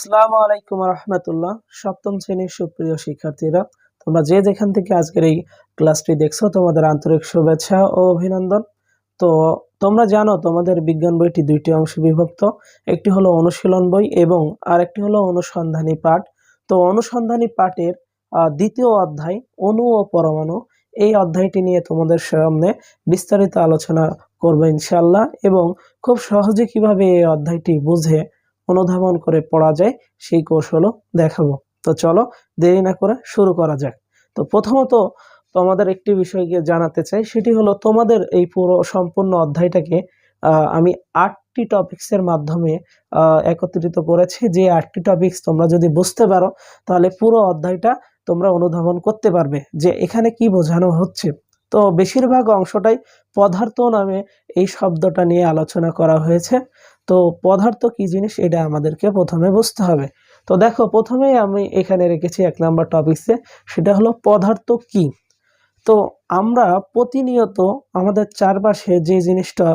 আসসালামু আলাইকুম রহমতুল্লাহ। সপ্তম শ্রেণির সুপ্রিয় শিক্ষার্থীরা, তোমরা যে যেখান থেকে আজকের এই ক্লাসটি দেখছ, তোমাদের আন্তরিক শুভেচ্ছা ও অভিনন্দন। তো, তোমরা জানো, তোমাদের বিজ্ঞান বইটি দুইটি অংশে বিভক্ত, একটি হলো অনুশীলন বই এবং আরেকটি হলো অনুসন্ধানী পাঠ। তো, অনুসন্ধানী পাঠের দ্বিতীয় অধ্যায় অণু ও পরমাণু, এই অধ্যায়টি নিয়ে তোমাদের সামনে বিস্তারিত আলোচনা করব ইনশাল্লাহ এবং খুব সহজে কীভাবে এই অধ্যায়টি বুঝে অনুধাবন করে পড়া যায়, সেই কৌশলও দেখাবো। তো চলো দেরি না করে শুরু করা যাক। তো প্রথমত তোমাদের একটি বিষয়কে জানাতে চাই, সেটি হলো তোমাদের এই পুরো সম্পূর্ণ অধ্যায়টাকে আমি আটটি টপিক্সের মাধ্যমে একত্রিত করেছি। যে আটটি টপিক্স তোমরা যদি বুঝতে পারো, তাহলে পুরো অধ্যায়টা তোমরা অনুধাবন করতে পারবে যে এখানে কি বোঝানো হচ্ছে। তো বেশিরভাগ অংশটাই পদার্থ নামে এই শব্দটা নিয়ে আলোচনা করা হয়েছে। তো পদার্থ কি জিনিস এটা আমাদেরকে প্রথমে বুঝতে হবে। তো দেখো, প্রথমেই আমি এখানে রেখেছি এক নম্বর টপিকসে সেটা হলো পদার্থ কি? তো আমরা প্রতিনিয়ত আমাদের চারপাশে যে জিনিসটা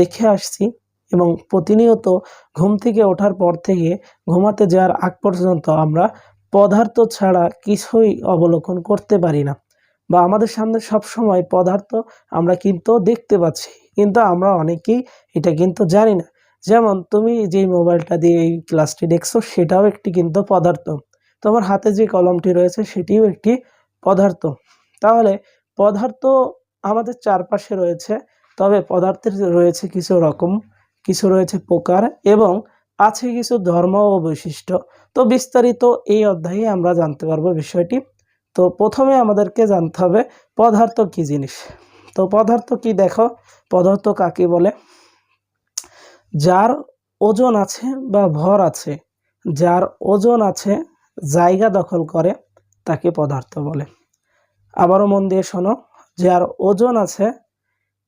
দেখে আসছি এবং প্রতিনিয়ত ঘুম থেকে ওঠার পর থেকে ঘুমাতে যাওয়ার আগ পর্যন্ত আমরা পদার্থ ছাড়া কিছুই অবলোকন করতে পারি না বা আমাদের সামনে সব সময় পদার্থ আমরা কিন্তু দেখতে পাচ্ছি, কিন্তু আমরা অনেকেই এটা কিন্তু জানি না। যেমন তুমি যে মোবাইলটা দিয়ে এই ক্লাসটি দেখছ, সেটাও একটি কিন্তু পদার্থ। তোমার হাতে যে কলমটি রয়েছে, সেটিও একটি পদার্থ। তাহলে পদার্থ আমাদের চারপাশে রয়েছে, তবে পদার্থের রয়েছে কিছু রকম, কিছু রয়েছে প্রকার এবং আছে কিছু ধর্ম ও বৈশিষ্ট্য। তো বিস্তারিত এই অধ্যায়ে আমরা জানতে পারব বিষয়টি। তো প্রথমে আমাদেরকে জানতে হবে, পদার্থ কি জিনিস? তো পদার্থ কি দেখো? পদার্থ কাকে বলে? যার ওজন আছে বা ভর আছে, যার ওজন আছে, জায়গা দখল করে, তাকে পদার্থ বলে। আবারও মন দিয়ে শোনো, যার ওজন আছে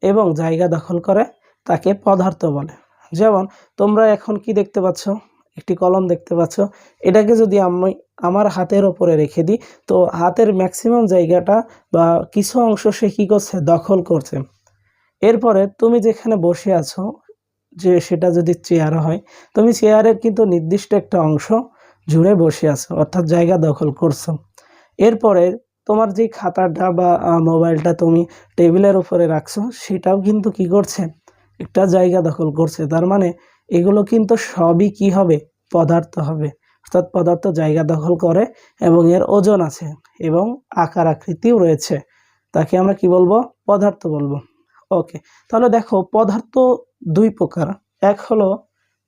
এবং জায়গা দখল করে, তাকে পদার্থ বলে। যেমন, তোমরা এখন কি দেখতে পাচ্ছ? একটি কলম দেখতে পাচ্ছ। এটাকে যদি আমি আমার হাতের ওপরে রেখে দিই, তো হাতের ম্যাক্সিমাম জায়গাটা বা কিছু অংশ সে কী করছে? দখল করছে। এরপরে তুমি যেখানে বসে আছো যে সেটা যদি চেয়ার হয়, তুমি চেয়ারের কিন্তু নির্দিষ্ট একটা অংশ জুড়ে বসে আছো, অর্থাৎ জায়গা দখল করছ। এরপরে তোমার যে খাতাটা বা মোবাইলটা তুমি টেবিলের উপরে রাখছো, সেটাও কিন্তু কি করছে? একটা জায়গা দখল করছে। তার মানে এগুলো কিন্তু সবই কি হবে? পদার্থ হবে। অর্থাৎ পদার্থ জায়গা দখল করে এবং এর ওজন আছে এবং আকার আকৃতিও রয়েছে। তাকে আমরা কি বলব? পদার্থ বলব। ওকে, তাহলে দেখো, পদার্থ দুই প্রকার। এক হলো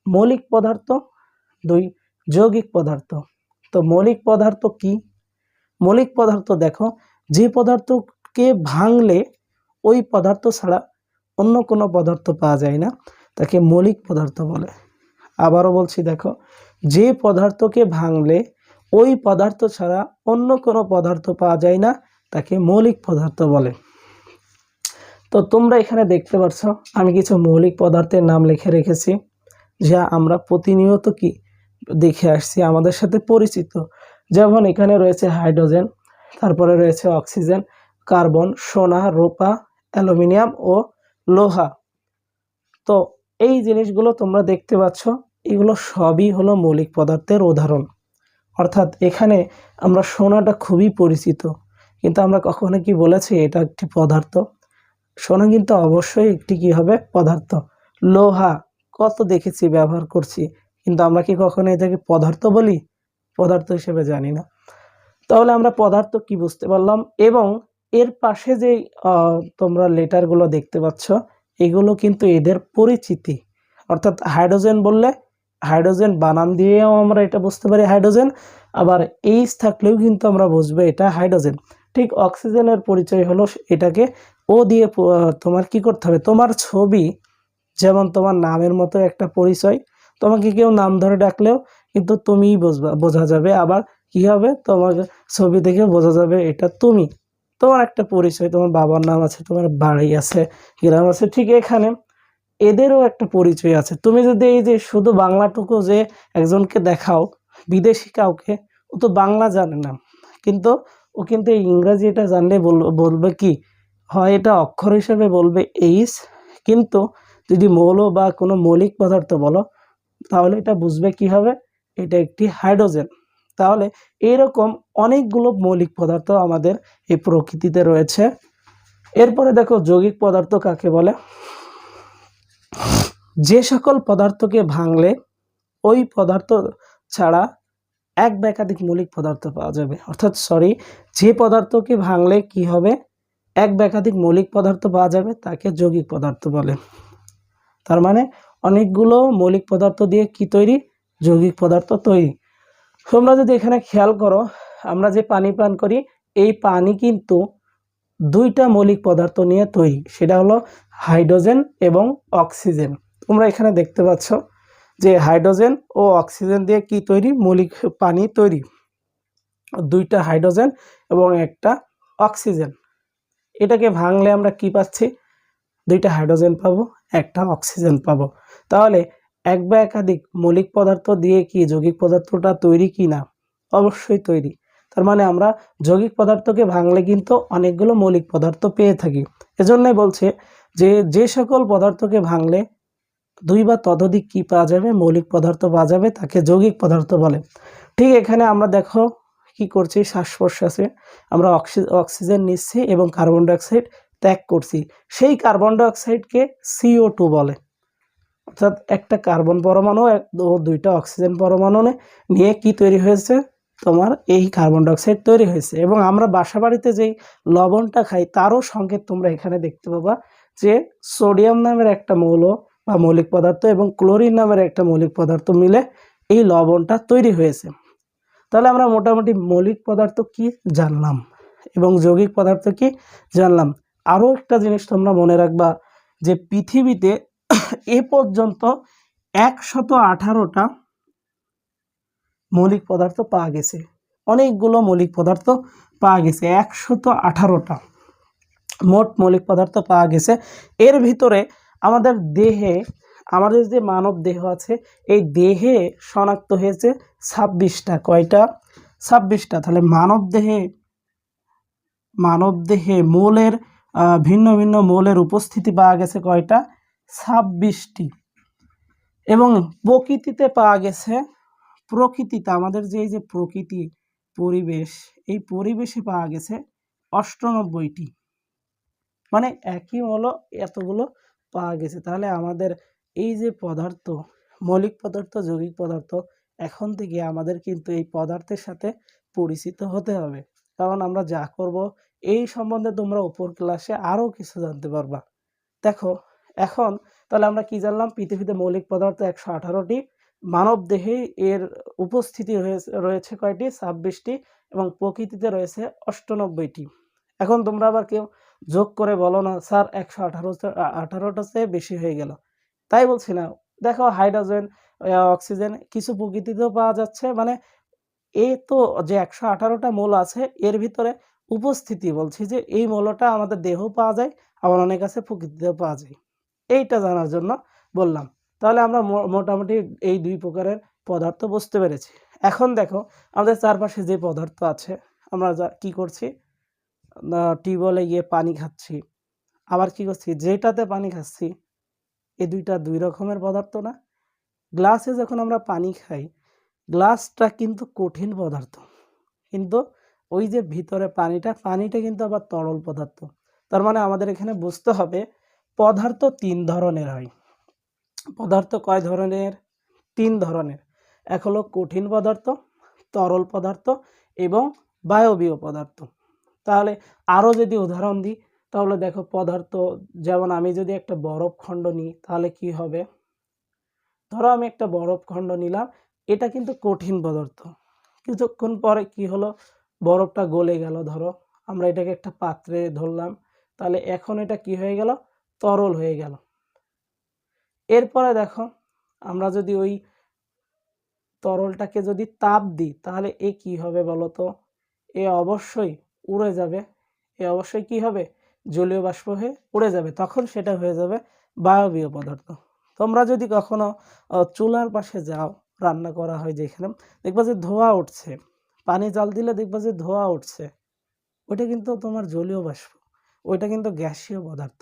মৌলিক পদার্থ, দুই যৌগিক পদার্থ। তো মৌলিক পদার্থ কি? মৌলিক পদার্থ দেখো, যে পদার্থকে ভাঙলে ওই পদার্থ ছাড়া অন্য কোনো পদার্থ পাওয়া যায় না, তাকে মৌলিক পদার্থ বলে। আবারও বলছি দেখো, যে পদার্থকে ভাঙলে ওই পদার্থ ছাড়া অন্য কোনো পদার্থ পাওয়া যায় না, তাকে মৌলিক পদার্থ বলে। তো তোমরা এখানে দেখতে পাচ্ছ আমি কিছু মৌলিক পদার্থের নাম লিখে রেখেছি, যা আমরা প্রতিনিয়ত কি দেখে আসছি, আমাদের সাথে পরিচিত। যেমন এখানে রয়েছে হাইড্রোজেন, তারপরে রয়েছে অক্সিজেন, কার্বন, সোনা, রূপা, অ্যালুমিনিয়াম ও লোহা। তো এই জিনিসগুলো তোমরা দেখতে পাচ্ছ, এগুলো সবই হলো মৌলিক পদার্থের উদাহরণ। অর্থাৎ এখানে আমরা সোনাটা খুবই পরিচিত, কিন্তু আমরা কখনো কি বলেছি, এটা একটি পদার্থ? সোনা কিন্তু অবশ্যই একটি কি হবে? পদার্থ। লোহা। কত দেখেছি, ব্যবহার করছি। কিন্তু আমরা কি কখনো এটাকে পদার্থ বলি? পদার্থ হিসেবে জানি না। তাহলে আমরা পদার্থ কি বুঝতে পারলাম? এবং এর পাশে যে তোমরা লেটারগুলো দেখতে পাচ্ছ, এগুলো কিন্তু এদের পরিচিতি। অর্থাৎ হাইড্রোজেন বললে হাইড্রোজেন বানান দিয়েও আমরা এটা বুঝতে পারি হাইড্রোজেন আবার এইচ থাকলেও কিন্তু আমরা বুঝব এটা হাইড্রোজেন ঠিক অক্সিজেনের পরিচয় হলো এটাকে ও দিয়ে তোমার কি করতে হবে? তোমার ছবি, যেমন তোমার নামের মতো একটা পরিচয়, তোমাকে কেউ নাম ধরে ডাকলেও কিন্তু তুমিই বুঝবা বোঝা যাবে আবার কি হবে? তোমার ছবি দেখে বোঝা যাবে এটা তুমি। তোমার একটা পরিচয়, তোমার বাবার নাম আছে, তোমার বাড়ি আছে, গ্রাম আছে, ঠিক এখানে এদেরও একটা পরিচয় আছে। তুমি যদি এই যে শুধু বাংলাটুকু যে একজনকে দেখাও, বিদেশি কাউকে, ও তো বাংলা জানে না। কিন্তু ও কিন্তু এই ইংরাজিটা জানলে বল- বলবে কি? হয় এটা অক্ষর হিসেবে বলবে এইস কিন্তু যদি মৌল বা কোনো মৌলিক পদার্থ বলো, তাহলে এটা বুঝবে কি হবে? এটা একটি হাইড্রোজেন। তাহলে এরকম অনেকগুলো মৌলিক পদার্থ আমাদের এই প্রকৃতিতে রয়েছে। এরপরে দেখো যৌগিক পদার্থ কাকে বলে? যে সকল পদার্থকে ভাঙলে ওই পদার্থ ছাড়া এক বা একাধিক মৌলিক পদার্থ পাওয়া যাবে। অর্থাৎ সরি যে পদার্থকে ভাঙলে কি হবে? এক বা একাধিক মৌলিক পদার্থ পাওয়া যাবে, তাকে যৌগিক পদার্থ বলে। তার মানে অনেকগুলো মৌলিক পদার্থ দিয়ে কি তৈরি? যৌগিক পদার্থ তৈরি। তোমরা যদি এখানে খেয়াল করো, আমরা যে পানি পান করি, এই পানি কিন্তু দুইটা মৌলিক পদার্থ নিয়ে তৈরি। সেটা হলো হাইড্রোজেন এবং অক্সিজেন। তোমরা এখানে দেখতে পাচ্ছ যে হাইড্রোজেন ও অক্সিজেন দিয়ে কি তৈরি? মৌলিক পানি তৈরি। দুইটা হাইড্রোজেন এবং একটা অক্সিজেন। এটাকে ভাঙলে আমরা কি পাচ্ছি? দুইটা হাইড্রোজেন পাবো, একটা অক্সিজেন পাবো। তাহলে এক বা একাধিক মৌলিক পদার্থ দিয়ে কি যৌগিক পদার্থটা তৈরি কি না? অবশ্যই তৈরি। তার মানে আমরা যৌগিক পদার্থকে ভাঙলে কিন্তু অনেকগুলো মৌলিক পদার্থ পেয়ে থাকি। এজন্যই বলছে যে যে সকল পদার্থকে ভাঙলে দুই বা ততোধিক কি পাওয়া যাবে, মৌলিক পদার্থ পাওয়া যাবে, তাকে যৌগিক পদার্থ বলে। ঠিক এখানে আমরা দেখো কি করছি শ্বাস প্রশ্বাসে আমরা অক্সি অক্সিজেন নিচ্ছি এবং কার্বন ডাইঅক্সাইড ত্যাগ করছি। সেই কার্বন ডাইঅক্সাইডকে সিও টু বলে। অর্থাৎ একটা কার্বন পরমাণু ও দুইটা অক্সিজেন পরমাণু নিয়ে কি তৈরি হয়েছে? তোমার এই কার্বন ডাইঅক্সাইড তৈরি হয়েছে। এবং আমরা বাসা বাড়িতে যেই লবণটা খাই, তারও সংকেত তোমরা এখানে দেখতে পাবা যে সোডিয়াম নামের একটা মৌল বা মৌলিক পদার্থ এবং ক্লোরিন নামের একটা মৌলিক পদার্থ মিলে এই লবণটা তৈরি হয়েছে। তাহলে আমরা মোটামুটি মৌলিক পদার্থ কি জানলাম এবং যৌগিক পদার্থ কি জানলাম? আরও একটা জিনিস তোমরা মনে রাখবা যে পৃথিবীতে এ পর্যন্ত একশত আঠারোটা মৌলিক পদার্থ পাওয়া গেছে। অনেকগুলো মৌলিক পদার্থ পাওয়া গেছে, একশত আঠারোটা। মোট মৌলিক পদার্থ পাওয়া গেছে। এর ভিতরে আমাদের দেহে, আমাদের যে মানব দেহ আছে, এই দেহে শনাক্ত হয়েছে ছাব্বিশটা। কয়টা? ছাব্বিশটা। তাহলে মানব দেহে মানব দেহে মৌলের ভিন্ন ভিন্ন মৌলের উপস্থিতি পাওয়া গেছে কয়টা? ছাব্বিশটি। এবং প্রকৃতিতে পাওয়া গেছে, প্রকৃতিতে, আমাদের যে যে প্রকৃতি, পরিবেশ, এই পরিবেশে পাওয়া গেছে অষ্টানব্বইটি। মানে একই হলো এতগুলো পাওয়া গেছে। তাহলে আমাদের এই যে পদার্থ, মৌলিক পদার্থ, যৌগিক পদার্থ, এখন থেকে আমাদের কিন্তু এই পদার্থের সাথে পরিচিত হতে হবে। কারণ আমরা যা করব, এই সম্বন্ধে তোমরা উপর ক্লাসে আরও কিছু জানতে পারবা। দেখো, এখন তাহলে আমরা কি জানলাম? পৃথিবীতে মৌলিক পদার্থ একশো আঠারোটি, মানব দেহে এর উপস্থিতি রয়েছে কয়টি? ছাব্বিশটি এবং প্রকৃতিতে রয়েছে অষ্টানব্বইটি। এখন তোমরা আবার কেউ যোগ করে বলো না, স্যার, একশো আঠারো আঠারোটা চেয়ে বেশি হয়ে গেল। তাই বলছি না। দেখো, হাইড্রোজেন অক্সিজেন কিছু প্রকৃতিতেও পাওয়া যাচ্ছে। মানে এই তো যে একশো আঠারোটা মৌল আছে, এর ভিতরে উপস্থিতি বলছি যে এই মৌলটা আমাদের দেহ পাওয়া যায়, আবার অনেক আছে প্রকৃতিতেও পাওয়া যায়। এইটা জানার জন্য বললাম। তাহলে আমরা মোটামুটি এই দুই প্রকারের পদার্থ বুঝতে পেরেছি। এখন দেখো, আমাদের চারপাশে যে পদার্থ আছে, আমরা যা, কী করছি? টিউবওয়েলে গিয়ে পানি খাচ্ছি। আবার কি করছি? যেটাতে পানি খাচ্ছি, এ দুইটা দুই রকমের পদার্থ না। গ্লাসে যখন আমরা পানি খাই, গ্লাসটা কিন্তু কঠিন পদার্থ। কিন্তু ওই যে ভিতরে পানিটা পানিটা কিন্তু আবার তরল পদার্থ। তার মানে আমাদের এখানে বুঝতে হবে, পদার্থ তিন ধরনের হয়। পদার্থ কয় ধরনের? তিন ধরনের। এক হলো কঠিন পদার্থ, তরল পদার্থ এবং বায়বীয় পদার্থ। তাহলে আরও যদি উদাহরণ দিই, তাহলে দেখো পদার্থ, যেমন আমি যদি একটা বরফ খণ্ড নিই, তাহলে কি হবে? ধরো আমি একটা বরফ খণ্ড নিলাম, এটা কিন্তু কঠিন পদার্থ। কিছুক্ষণ পরে কি হলো? বরফটা গলে গেল, ধরো। আমরা এটাকে একটা পাত্রে ধরলাম, তাহলে এখন এটা কি হয়ে গেল? তরল হয়ে গেল। এরপরে দেখো, আমরা যদি ওই তরলটাকে যদি তাপ দিই, তাহলে এ কি হবে বলো তো? এ অবশ্যই উড়ে যাবে। এ অবশ্যই কি হবে? জলীয় বাষ্প হয়ে উড়ে যাবে। তখন সেটা হয়ে যাবে বায়বীয় পদার্থ। তোমরা যদি কখনো চুলার পাশে যাও, রান্না করা হয় যেখানে, দেখবা যে ধোঁয়া উঠছে। পানি জাল দিলে দেখবা যে ধোঁয়া উঠছে। ওইটা কিন্তু তোমার জলীয় বাষ্প। ওইটা কিন্তু গ্যাসীয় পদার্থ।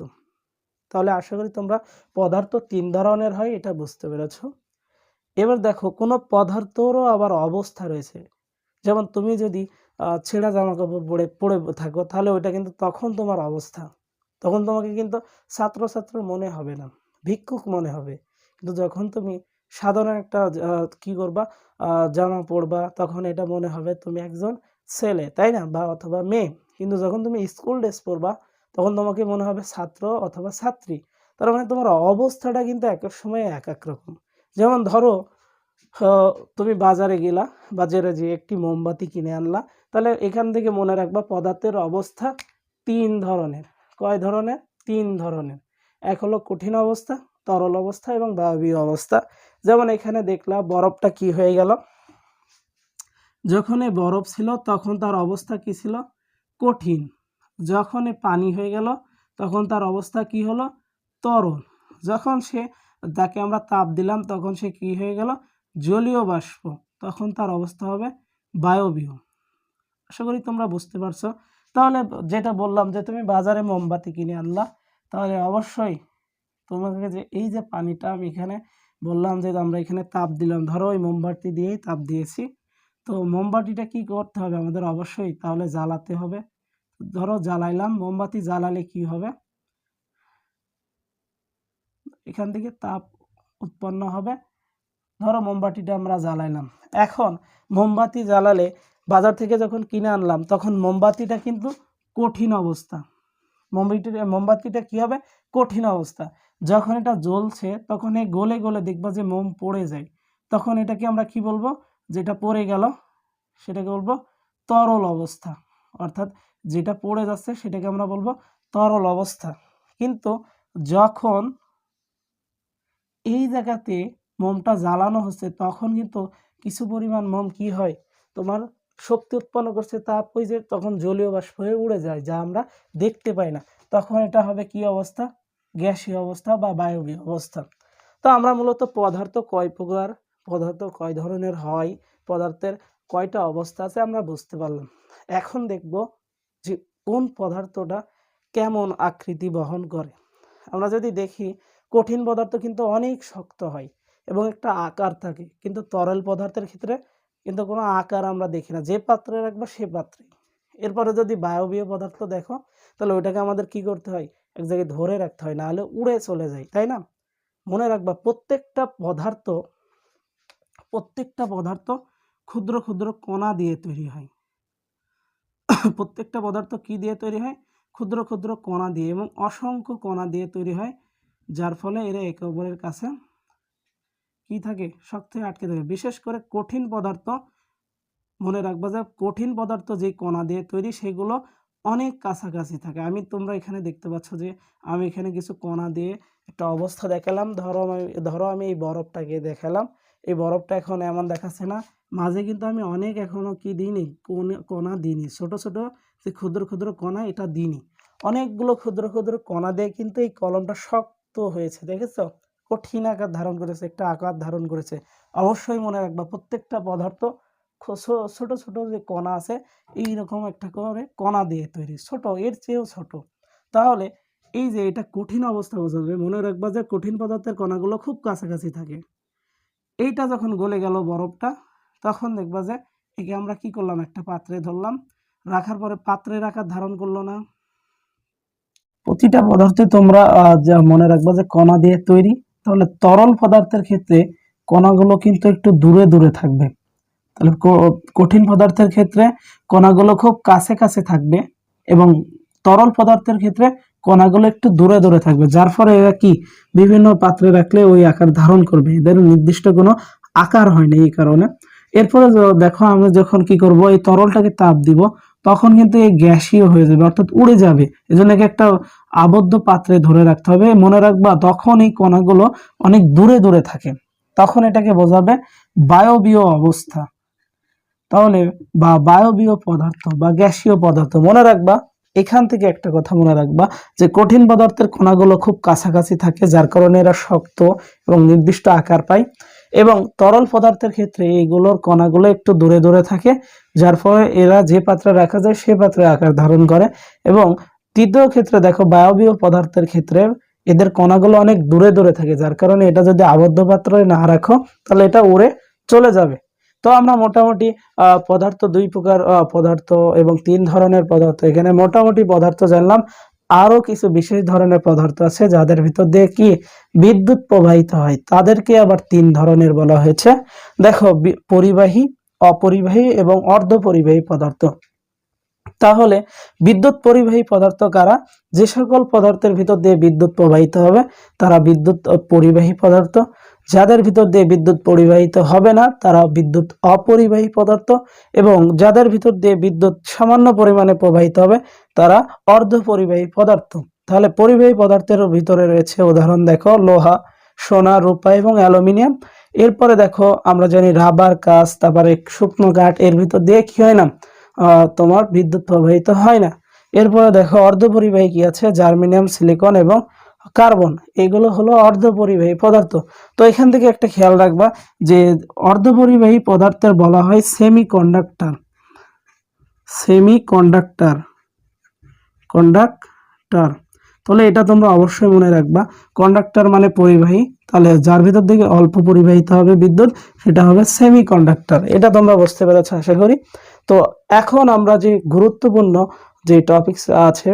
তাহলে আশা করি তোমরা পদার্থ তিন ধরনের হয়, এটা বুঝতে পেরেছ। এবার দেখো, কোনো পদার্থরও আবার অবস্থা রয়েছে। যেমন তুমি যদি ছেঁড়া জামা কাপড় পরে পরে থাকো, তাহলে ওইটা কিন্তু তখন তোমার অবস্থা। তখন তোমাকে কিন্তু ছাত্র ছাত্রছাত্র মনে হবে না, ভিক্ষুক মনে হবে। কিন্তু যখন তুমি সাধারণ একটা কি করবা জামা পরবা, তখন এটা মনে হবে তুমি একজন ছেলে, তাই না? বা অথবা মেয়ে। কিন্তু যখন তুমি স্কুল ড্রেস পরবা, তখন তোমাকে মনে হবে ছাত্র অথবা ছাত্রী। তার মানে তোমার অবস্থাটা কিন্তু এক এক সময় এক এক রকম। যেমন ধরো তুমি বাজারে গেলা, বাজারে যে একটি মোমবাতি কিনে আনলা। তাহলে এখান থেকে মনে রাখবা পদার্থের অবস্থা তিন ধরনের। কয় ধরনের? তিন ধরনের। এক হলো কঠিন অবস্থা, তরল অবস্থা এবং বায়বীয় অবস্থা। যেমন এখানে দেখলা বরফটা কি হয়ে গেল। যখন বরফ ছিল তখন তার অবস্থা কি ছিল? কঠিন। যখন পানি হয়ে গেল তখন তার অবস্থা কি হলো? তরল। যখন সে, তাকে আমরা তাপ দিলাম তখন সে কি হয়ে গেল? জলীয় বাষ্প, তখন তার অবস্থা হবে বায়বীয়। আশা করি তোমরা বুঝতে পারছ। তাহলে যেটা বললাম যে তুমি বাজারে মোমবাতি কিনে আনলা, তাহলে অবশ্যই তোমাকে যে এই যে পানিটা আমি এখানে বললাম যে আমরা এখানে তাপ দিলাম, ধরো ওই মোমবাতি দিয়েই তাপ দিয়েছি, তো মোমবাতিটা কি করতে হবে আমাদের অবশ্যই তাহলে জ্বালাতে হবে। ধরো জ্বালাইলাম, মোমবাতি জ্বালালে কি হবে? এখান থেকে তাপ উৎপন্ন হবে। ধরো মোমবাতিটা আমরা জ্বালাইলাম। এখন মোমবাতি জ্বালালে বাজার থেকে যখন কিনে আনলাম, তখন মোমবাতিটা কিন্তু কঠিন অবস্থা। মোমবাতিটা মোমবাতিটা কি হবে? কঠিন অবস্থা। যখন এটা জ্বলছে, তখন এই গলে গলে দেখবা যে মোম পড়ে যায়। তখন এটাকে আমরা কি বলব? যেটা পড়ে গেল, সেটাকে বলব তরল অবস্থা। অর্থাৎ যেটা পড়ে যাচ্ছে, সেটাকে আমরা বলব তরল অবস্থা। কিন্তু যখন এই জায়গাতে মোমটা জ্বালানো হচ্ছে, তখন কিন্তু কিছু পরিমাণ মোম কি হয়? তোমার শক্তি উৎপন্ন করছে, তাপ ওই যে তখন জলীয় বাষ্প হয়ে উড়ে যায়, যা আমরা দেখতে পাই না। তখন এটা হবে কি অবস্থা? গ্যাসীয় অবস্থা বা বায়বীয় অবস্থা। তো আমরা মূলত পদার্থ কয় প্রকার? পদার্থ কয় ধরনের হয়? পদার্থের কয়টা অবস্থা আছে আমরা বুঝতে পারলাম। এখন দেখব যে কোন পদার্থটা কেমন আকৃতি বহন করে। আমরা যদি দেখি, কঠিন পদার্থ কিন্তু অনেক শক্ত হয়। এবং একটা আকার থাকে। কিন্তু তরল পদার্থের ক্ষেত্রে কিন্তু কোনো আকার আমরা দেখি না। যে পাত্রে রাখব সে পাত্রে এরপরে যদি বায়বীয় পদার্থ দেখো, তাহলে ওইটাকে আমাদের কি করতে হয়? এক জায়গায় ধরে রাখতে হয়, নাহলে উড়ে চলে যায়, তাই না? মনে রাখবা, প্রত্যেকটা পদার্থ প্রত্যেকটা পদার্থ ক্ষুদ্র ক্ষুদ্র কণা দিয়ে তৈরি হয়। প্রত্যেকটা পদার্থ কি দিয়ে তৈরি হয়? ক্ষুদ্র ক্ষুদ্র কণা দিয়ে এবং অসংখ্য কণা দিয়ে তৈরি হয়, যার ফলে এরা একে অপরের কাছে কি থাকে? শক্ত হয়ে আটকে থাকে। বিশেষ করে কঠিন পদার্থ মনে রাখবা যে কঠিন পদার্থ যে কণা দিয়ে তৈরি, সেগুলো অনেক কাছাকাছি থাকে। আমি তোমরা এখানে দেখতে পাচ্ছ যে আমি এখানে কিছু কণা দিয়ে একটা অবস্থা দেখালাম। ধরো আমি ধরো আমি এই বরফটাকে দেখালাম। এই বরফটা এখন এমন দেখাচ্ছে না। মাঝে কিন্তু আমি অনেক এখনও কি দিইনি? কণা দিইনি। ছোট ছোট যে ক্ষুদ্র ক্ষুদ্র কণা, এটা দিইনি। অনেকগুলো ক্ষুদ্র ক্ষুদ্র কণা দিয়ে কিন্তু এই কলমটা শক্ত হয়েছে। দেখেছ? কঠিন আকার ধারণ করেছে, একটা আকার ধারণ করেছে। অবশ্যই মনে রাখবা, প্রত্যেকটা পদার্থ ছোট ছোট যে কণা আছে এই রকম একটা করে কণা দিয়ে তৈরি, ছোট, এর চেয়েও ছোট। তাহলে এই যে এটা কঠিন অবস্থা বোঝাবে, মনে রাখবা যে কঠিন পদার্থের কণাগুলো খুব কাছাকাছি থাকে। এইটা যখন গলে গেল বরফটা, তখন দেখবা যে একে আমরা কি করলাম, একটা পাত্রে ধরলাম, রাখার পরে পাত্রের আকার ধারণ করল না। প্রতিটা পদার্থে তোমরা মনে রাখবা যে কণা দিয়ে তৈরি তাহলে তরল পদার্থের ক্ষেত্রে কণাগুলো কিন্তু একটু দূরে দূরে থাকবে। তাহলে কঠিন পদার্থের ক্ষেত্রে কণাগুলো খুব কাছে কাছে থাকবে এবং তরল পদার্থের ক্ষেত্রে কণাগুলো একটু দূরে দূরে থাকবে। যার ফলে এরা কি? বিভিন্ন পাত্রে রাখলে ওই আকার ধারণ করবে। এদের নির্দিষ্ট কোনো আকার হয় না এই কারণে। এরপরে দেখো আমরা যখন কি করব? এই তরলটাকে তাপ দিব। তখন কিন্তু এই গ্যাসীয় হয়ে যাবে, অর্থাৎ উড়ে যাবে। এজন্য একে একটা আবদ্ধ পাত্রে ধরে রাখতে হবে। মনে রাখবা, তখন এই কণাগুলো অনেক দূরে দূরে থাকে। তখন এটাকে বোঝাবে বায়বীয় অবস্থা। তাহলে বা বায়বীয় পদার্থ বা গ্যাসীয় পদার্থ, মনে রাখবা, এখান থেকে একটা কথা মনে রাখবা, যে কঠিন পদার্থের কণাগুলো খুব কাছাকাছি থাকে, যার কারণে এরা শক্ত এবং নির্দিষ্ট আকার পায়। এবং তরল পদার্থের ক্ষেত্রে এইগুলোর কণাগুলো একটু দূরে দূরে থাকে, যার ফলে এরা যে পাত্রে রাখা যায় সে পাত্রে আকার ধারণ করে। এবং তৃতীয় ক্ষেত্রে দেখো, বায়বীয় পদার্থের ক্ষেত্রে এদের কণাগুলো অনেক দূরে দূরে থাকে, যার কারণে এটা যদি আবদ্ধ পাত্রে না রাখো, তাহলে এটা উড়ে চলে যাবে। তো আমরা মোটামুটি পদার্থ দুই প্রকার পদার্থ এবং তিন ধরনের পদার্থ। এখানে মোটামুটি পদার্থ জানলাম। আরও কিছু বিশেষ ধরনের পদার্থ আছে যাদের ভিতর দিয়ে কি বিদ্যুৎ প্রবাহিত হয়, তাদেরকে আবার তিন ধরনের বলা হয়েছে। দেখো পরিবাহী, অপরিবাহী এবং অর্ধ পরিবাহী পদার্থ। তাহলে বিদ্যুৎ পরিবাহী পদার্থ কারা? যে সকল পদার্থের ভিতর দিয়ে বিদ্যুৎ প্রবাহিত হবে, তারা বিদ্যুৎ পরিবাহী পদার্থ। যাদের ভিতর দিয়ে বিদ্যুৎ পরিবাহিত হবে না তারা বিদ্যুৎ অপরিবাহী পদার্থ এবং যাদের ভিতর দিয়ে বিদ্যুৎ সামান্য পরিমাণে প্রবাহিত হবে, তারা অর্ধ পরিবাহী পদার্থ। তাহলে পরিবাহী পদার্থের ভিতরে রয়েছে উদাহরণ, দেখো, লোহা, সোনা, রূপা এবং অ্যালুমিনিয়াম। এরপরে দেখো, আমরা জানি রাবার কাঁচ, তারপরে শুকনো কাঠ, এর ভিতর দিয়ে কি হয় না? তোমার বিদ্যুৎ প্রবাহিত হয় না। এরপরে দেখো, অর্ধপরিবাহী কি আছে? জার্মিনিয়াম, সিলিকন এবং কার্বন, এগুলো হলো অর্ধপরিবাহী পদার্থ। তো এখান থেকে একটা খেয়াল রাখবা যে অর্ধপরিবাহী পদার্থের বলা হয় semiconductor semiconductor conductor তাহলে এটা তোমরা অবশ্যই মনে রাখবা। কন্ডাক্টর মানে পরিবাহী। তাহলে যার ভিতর থেকে অল্প পরিবাহিত হবে বিদ্যুৎ, সেটা হবে সেমি কন্ডাক্টর এটা তোমরা বুঝতে পেরেছ, আশা করি। তো এখন আমরা যে গুরুত্বপূর্ণ যে টপিকস আছে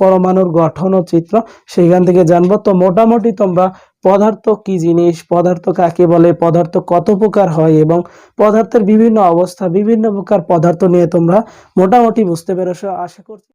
পরমাণুর গঠন ও চিত্র। সেইখান থেকে জানব, তো মোটামুটি তোমরা পদার্থ কি জিনিস, পদার্থ কাকে বলে, পদার্থ কত প্রকার হয় এবং পদার্থের বিভিন্ন অবস্থা, বিভিন্ন প্রকার পদার্থ নিয়ে তোমরা মোটামুটি বুঝতে পেরেছ। আশা করছি